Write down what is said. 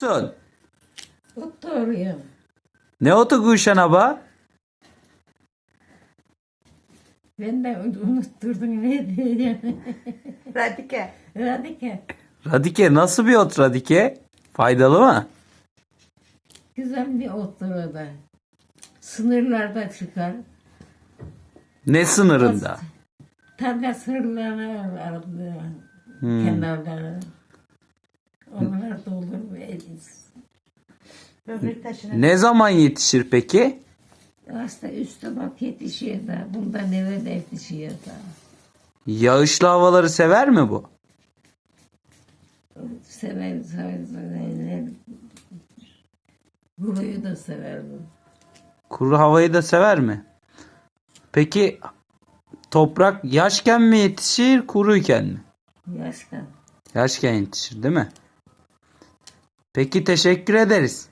Sun. Ot doğruyorum. Ne otu Gülşen abla? Ben de unutturdum ne diyeceğim. Radike. Radike. Radike nasıl bir ot Radike? Faydalı mı? Güzel bir ottur o da. Sınırlarda çıkar. Ne sınırında? Tarla sınırları var. Hmm. Kenarları. Onlar da olur. Ve Böbrek taşına. Ne zaman yetişir peki? Aslında üstte bak yetişiyor da. Bunda neve de yetişiyor da. Yağışlı havaları sever mi bu? Sever, sever, sever. Guruyu da sever bu. Kuru havayı da sever mi? Peki toprak yaşken mi yetişir, kuruyken mi? Yaşkan. Yaşken yetişir değil mi? Peki teşekkür ederiz.